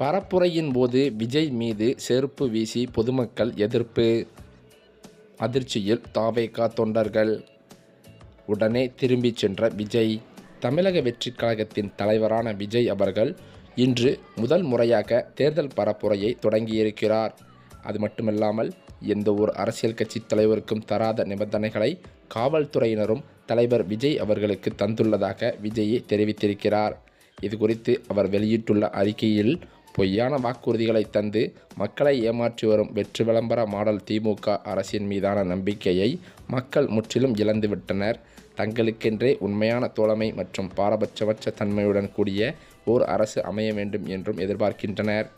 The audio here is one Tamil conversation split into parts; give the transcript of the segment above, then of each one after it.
பரப்புரையின் போது விஜய் மீது செருப்பு வீசி பொதுமக்கள் எதிர்ப்பு. அதிர்ச்சியில் தாவேகா தொண்டர்கள். உடனே திரும்பிச் சென்ற விஜய். தமிழக வெற்றிக் கழகத்தின் தலைவரான விஜய் அவர்கள் இன்று முதல் முறையாக தேர்தல் பரப்புரையை தொடங்கியிருக்கிறார். அது மட்டுமல்லாமல் எந்த ஒரு அரசியல் கட்சி தலைவருக்கும் தராத நிபந்தனைகளை காவல்துறையினரும் தலைவர் விஜய் அவர்களுக்கு தந்துள்ளதாக விஜய் தெரிவித்திருக்கிறார். இது குறித்து அவர் வெளியிட்டுள்ள அறிக்கையில் பொய்யான வாக்குறுதிகளை தந்து மக்களை ஏமாற்றி வரும் வெற்றி விளம்பர மாடல் திமுக அரசின் மீதான நம்பிக்கையை மக்கள் முற்றிலும் இழந்துவிட்டனர் தங்களுக்கென்றே உண்மையான தோழமை மற்றும் பாரபட்சமற்ற தன்மையுடன் கூடிய ஓர் அரசு அமைய வேண்டும் என்றும் எதிர்பார்க்கின்றனர்.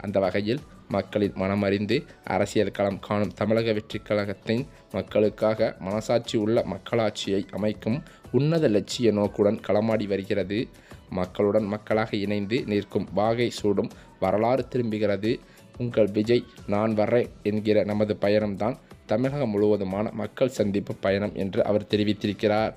அந்த வகையில் மக்களின் மனமறிந்து அரசியல் களம் காணும் தமிழக வெற்றிக் கழகத்தின் மக்களுக்காக மனசாட்சி உள்ள மக்களாட்சியை அமைக்கும் உன்னத லட்சிய நோக்குடன் களமாடி வருகிறது. மக்களுடன் மக்களாக இணைந்து நிற்கும் வாகை சூடும் வரலாறு திரும்புகிறது. உங்கள் விஜய் நான் வர்றேன் என்கிற நமது பயணம்தான் தமிழகம் முழுவதுமான மக்கள் சந்திப்பு பயணம் என்று அவர் தெரிவித்திருக்கிறார்.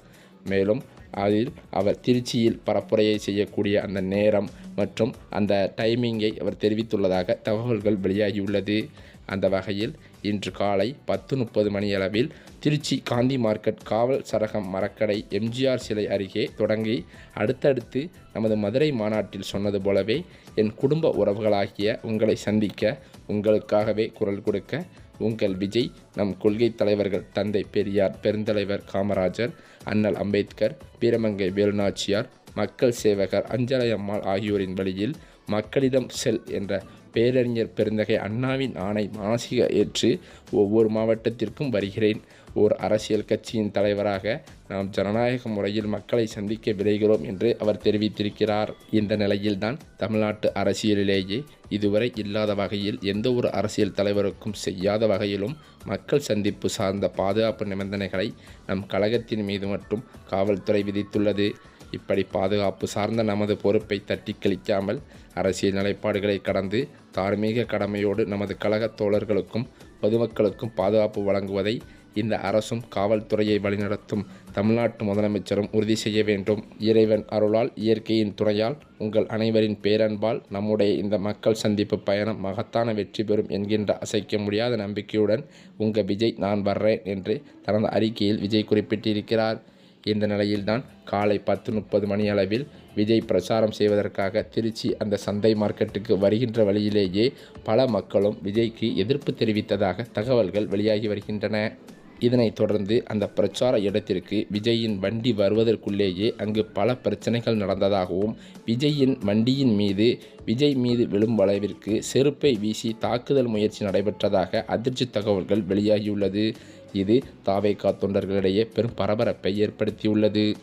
மேலும் அதில் அவர் திருச்சியில் பரப்புரையை செய்யக்கூடிய அந்த நேரம் மற்றும் அந்த டைமிங்கை அவர் தெரிவித்துள்ளதாக தகவல்கள் வெளியாகியுள்ளது. அந்த வகையில் இன்று காலை பத்து முப்பது மணியளவில் திருச்சி காந்தி மார்க்கெட் காவல் சரகம் மரக்கடை எம்ஜிஆர் சிலை அருகே தொடங்கி அடுத்தடுத்து நமது மதுரை மாநாட்டில் சொன்னது போலவே என் குடும்ப உறவுகளாகிய உங்களை சந்திக்க உங்களுக்காகவே குரல் கொடுக்க உங்கள் விஜய் நம் கொள்கை தலைவர்கள் தந்தை பெரியார் பெருந்தலைவர் காமராஜர் அண்ணல் அம்பேத்கர் பீரமங்கை வேலுநாச்சியார் மக்கள் சேவகர் அஞ்சலையம்மாள் ஆகியோரின் வழியில் மக்களிடம் செல் என்ற பேரறிஞர் பெருந்தகை அண்ணாவின் ஆணை மானசீக ஏற்று ஒவ்வொரு மாவட்டத்திற்கும் வருகிறேன். ஓர் அரசியல் கட்சியின் தலைவராக நாம் ஜனநாயக முறையில் மக்களை சந்திக்க விரைகிறோம் என்று அவர் தெரிவித்திருக்கிறார். இந்த நிலையில்தான் தமிழ்நாட்டு அரசியலிலேயே இதுவரை இல்லாத வகையில் எந்த ஒரு அரசியல் தலைவருக்கும் செய்யாத வகையிலும் மக்கள் சந்திப்பு சார்ந்த பாதுகாப்பு நிபந்தனைகளை நம் கழகத்தின் மீது மட்டும் காவல்துறை விதித்துள்ளது. இப்படி பாதுகாப்பு சார்ந்த நமது பொறுப்பை தட்டி கழிக்காமல் அரசியல் நிலைப்பாடுகளை கடந்து தார்மீக கடமையோடு நமது கழகத் தோழர்களுக்கும் பொதுமக்களுக்கும் பாதுகாப்பு வழங்குவதை இந்த அரசும் காவல்துறையை வழிநடத்தும் தமிழ்நாட்டு முதலமைச்சரும் உறுதி செய்ய வேண்டும். இறைவன் அருளால் இயற்கையின் துணையால் உங்கள் அனைவரின் பேரன்பால் நம்முடைய இந்த மக்கள் சந்திப்பு பயணம் மகத்தான வெற்றி பெறும் என்கின்ற அசைக்க முடியாத நம்பிக்கையுடன் உங்கள் விஜய் நான் வர்றேன் என்று தனது அறிக்கையில் விஜய் குறிப்பிட்டிருக்கிறார். இந்த நிலையில்தான் காலை பத்து முப்பது மணி அளவில் விஜய் பிரச்சாரம் செய்வதற்காக திருச்சி அந்த சந்தை மார்க்கெட்டுக்கு வருகின்ற வழியிலேயே பல மக்களும் விஜய்க்கு எதிர்ப்பு தெரிவித்ததாக தகவல்கள் வெளியாகி வருகின்றன. இதனைத் தொடர்ந்து அந்த பிரச்சார இடத்திற்கு விஜயின் வண்டி வருவதற்குள்ளேயே அங்கு பல பிரச்சனைகள் நடந்ததாகவும் விஜயின் வண்டியின் மீது விஜய் மீது விழும் அளவிற்கு செருப்பை வீசி தாக்குதல் முயற்சி நடைபெற்றதாக அதிர்ச்சி தகவல்கள் வெளியாகியுள்ளது. இது தாவேகா தொண்டர்களிடையே பெரும் பரபரப்பை ஏற்படுத்தியுள்ளது.